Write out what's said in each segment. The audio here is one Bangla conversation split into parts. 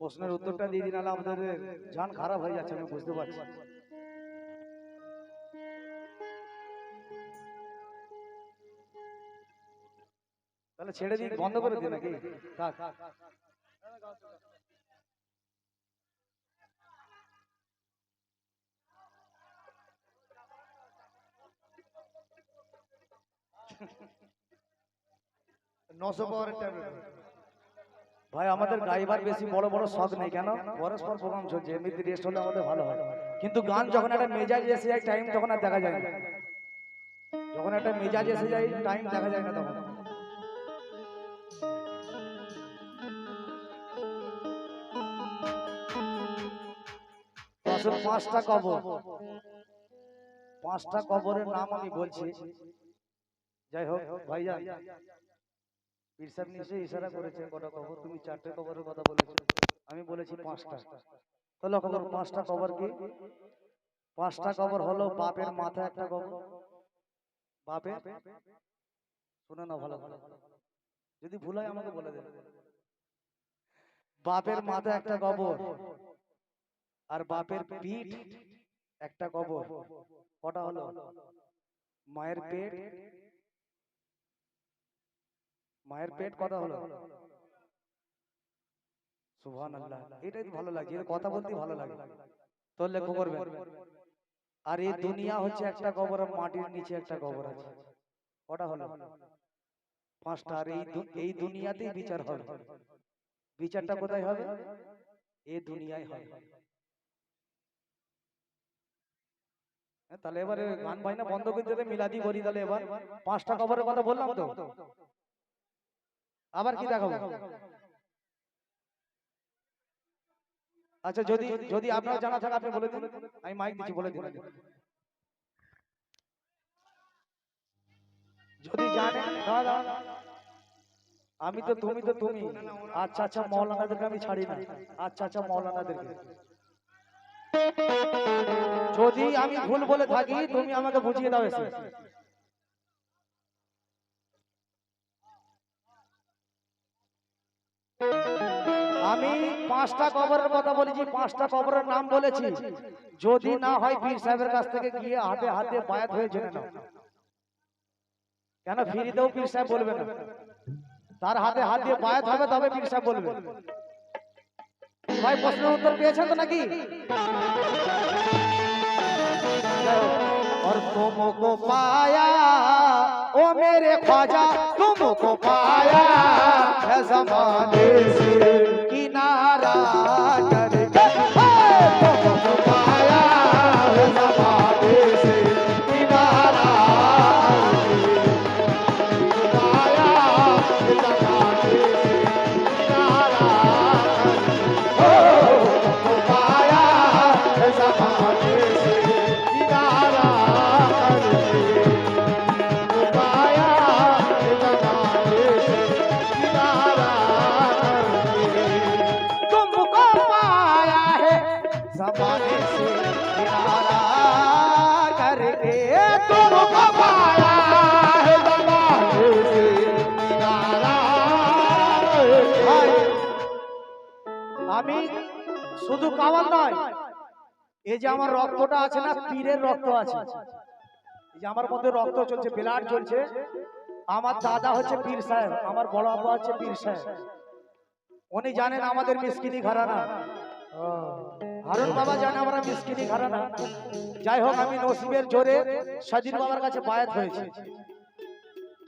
প্রশ্নের উত্তরটা দিয়ে দিন আমাদের জান খারাপ হয়ে যাচ্ছে, আমি বুঝতে পারছি। তাহলে ছেড়ে দিন বন্ধ করে দিন নাকি? নশো পাওয়ারের ট্যাবলেট ভাই আমাদের গাইবার বেশি বড় বড় শখ নেই কেন? পরস্পর প্রোগ্রাম চলছে এমনিতে রেস্ট হলে আমাদের ভালো হয়। কিন্তু গান যখন একটা মেজাজ এসে যায় টাইম তখন আর দেখা যায়। না যখন একটা মেজাজ এসে যায় টাইম দেখা যায় না তখন। পাঁচটা কবর। পাঁচটা কবরের নাম আমি বলছি। যাই হোক ভাইজান। পীর সাহেব নিশ্চয়ই ইশারা করেছে, কটা কবর? তুমি চারটে কবরের কথা বলেছ। আমি বলেছি, পাঁচটা। তো লক্ষ্য করো পাঁচটা কবর কি? পাঁচটা কবর হলো বাপের মাথায় একটা কবর। বাপের? শুনে না ভালো ভালো যদি ভুল হয় আমাকে বলে দেবে। বাপের মাথায় একটা কবর আর বাপের পিঠ একটা কবর। কটা হলো? মায়ের পেট মায়ের পেট কথা হলো। সুবহান আল্লাহ এটাই ভালো লাগছে এর কথা বলতে ভালো লাগে। তো লক্ষ্য করবে আর এই দুনিয়া হচ্ছে একটা কবর মাটির নিচে একটা কবর আছে। কটা হলো। পাঁচটা আর এই এই দুনিয়াতেই বিচার হবে। বিচারটা কোথায় হবে? এই দুনিয়ায় হবে। হ্যাঁ, তাহলে এবারে গান বাজনা বন্ধ করে দিতে মিলাদি করি তাহলে এবার। পাঁচটা কবরের কথা বললাম তো? আবার কি দেখাবো? আচ্ছা যদি যদি আপনার জানা থাকে আপনি বলে দিন। আমি মাইক দিচ্ছি বলে দিন যদি জানেন দাঁড়া। আমি তো তুমি তো তুমি। আচ্ছা আচ্ছা মৌলানাদেরকে আমি ছাড়ি না। আচ্ছা আচ্ছা মৌলানাদেরকে। যদি আমি ভুল বলে থাকি তুমি আমাকে বুঝিয়ে দাও এসে। আমি পাঁচটা কবরের কথা বলেছি, পাঁচটা কবরের নাম বলেছি। যদি না হয় পীর সাহেবের কাছ থেকে গিয়ে হাতে হাতে বায়াত হয়ে জেনে নাও। কেন ফিরিতেও পীর সাহেব বলবে না? তার হাতে হাত দিয়ে বায়াত হবে, তবে পীর সাহেব বলবে। ভাই, প্রশ্নের উত্তর পেয়েছেন তো নাকি? और तुमको पाया। ओ मेरे ख्वाजा तुमको पाया। है जमाने से किनारा कर तुमको শুধু কাওয়াল নয় এই যে আমার রক্তটা আছে না পীরের রক্ত আছে। এই যে আমার মধ্যে রক্ত চলছে ব্লাড চলছে। আমার দাদা হচ্ছে পীর সাহেব, আমার বড় আব্বা হচ্ছে পীর সাহেব। উনি জানেন আমাদের মিসকিনি ঘরানা। হারুন বাবা জানে আমরা মিসকিনি ঘরানা। যাই হোক, আমি নসিবের জোরে সাজির বাবার কাছে বায়াত হয়েছে।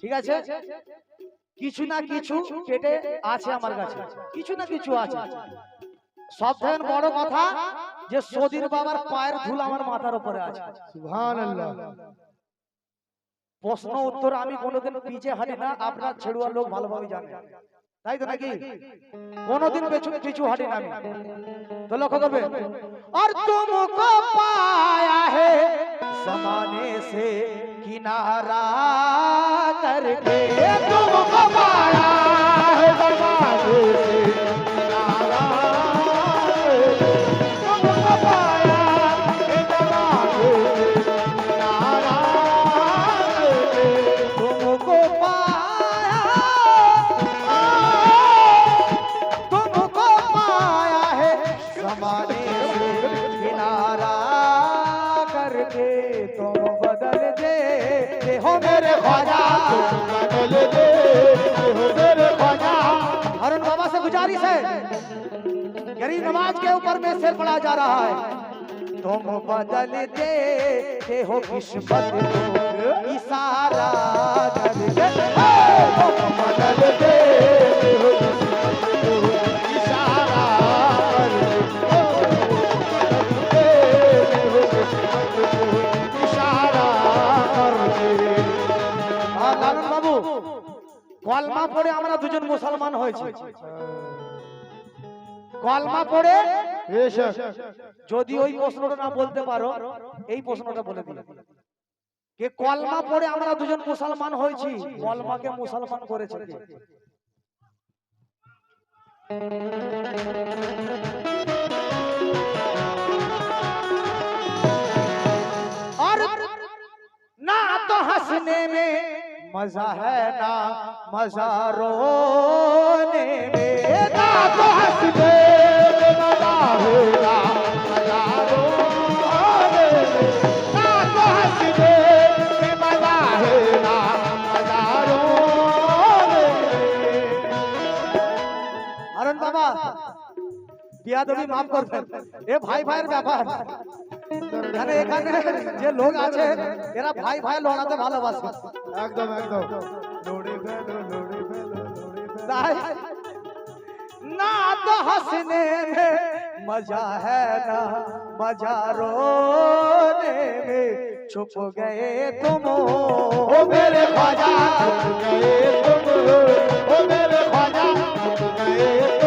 ঠিক আছে? কিছু না কিছু কেটে আছে আমার কাছে। কিছু না কিছু আছে। সব থেকে বড় কথা যে সদির বাবার পায়ের ধুল আমার মাথার উপরে আছে সুবহানাল্লাহ প্রশ্ন উত্তর আমি কোনোদিন পিছে হাঁটি না আপনার ছেড়ুয়া লোক ভালোভাবে জানে তাই তো নাকি কোনোদিন পেছু পিছু হাঁটি না আমি তো লক্ষ্য করবে और तुमको पाया है जमाने से किनारा करके तुमको पाया है जमाने से गरीब नवाज के ऊपर में सिर पड़ा जा रहा है तुम बदल दे के हो किस्मत को इशारा करके तुम बदल दे हो किस्मत को इशारा कर दे हो किस्मत को इशारा कर दे আর লালন বাবু কলমা পড়ে আমরা দুজন মুসলমান হয়েছি কলমা পড়ে যদি ওই প্রশ্নটা না বলতে পারো, এই প্রশ্নটা বলে দিলে কে কলমা পড়ে আমরা দুজন মুসলমান হয়েছি, কলমাকে মুসলমান করেছে কে? मज़ा है ना? तो मज़ा रोने में ना तो हंस दे मज़ा मज़ा रोने ना तो हंस दे मज़ा मज़ा रोने अरुण बाबा दिया तो भी माफ़ कर ए भाई भाई व्यापार এখানে এখানে যে লোক আছে এরা ভাই ভাই লড়াতে ভালোবাসে একদম একদম লড়ে ফেলো লড়ে ফেলো লড়ে ফেলো তাই ना तो हंसने में मजा है ना मजा रोने में छुप गए तुम ओ मेरे ख्वाजा छुप गए तुम ओ मेरे ख्वाजा छुप गए तुम हिंद के राजा छुप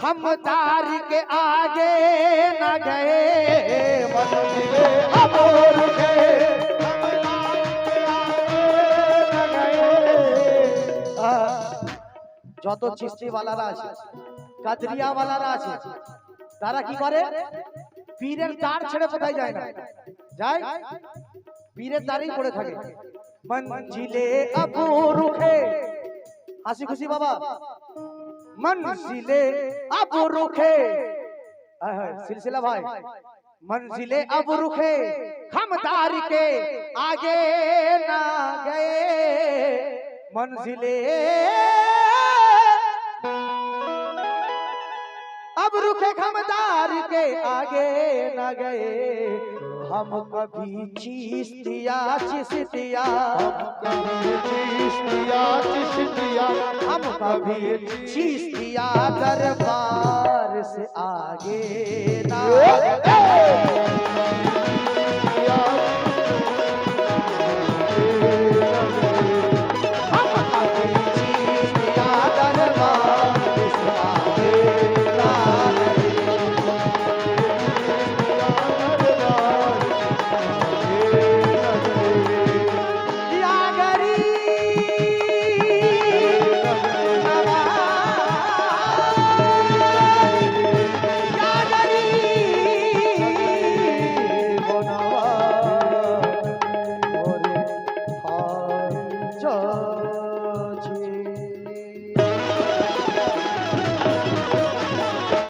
खमदार के आगे न गए मंजिले अबू रुखे যত চিস্তি ওয়ালারা আছে কাদরিয়া ওয়ালারা আছে তারা কি করে পীরের তার ছেড়ে কোথায় যায় না যায় পীরের তারেই পড়ে থাকে মঞ্জিলে আবু রুখে হাসি খুশি বাবা मंजिले अब रुखे। सिलसिला भाई। मंजिले अब रुखे, खमदार के आगे ना गए। मंजिले अब रुखे, खमदार के आगे ना गए। हम कभी चीस्तिया चिस्तिया हम कभी चीस्तिया चिस्तिया हम कभी चीस्तिया दरबार से आगे ना।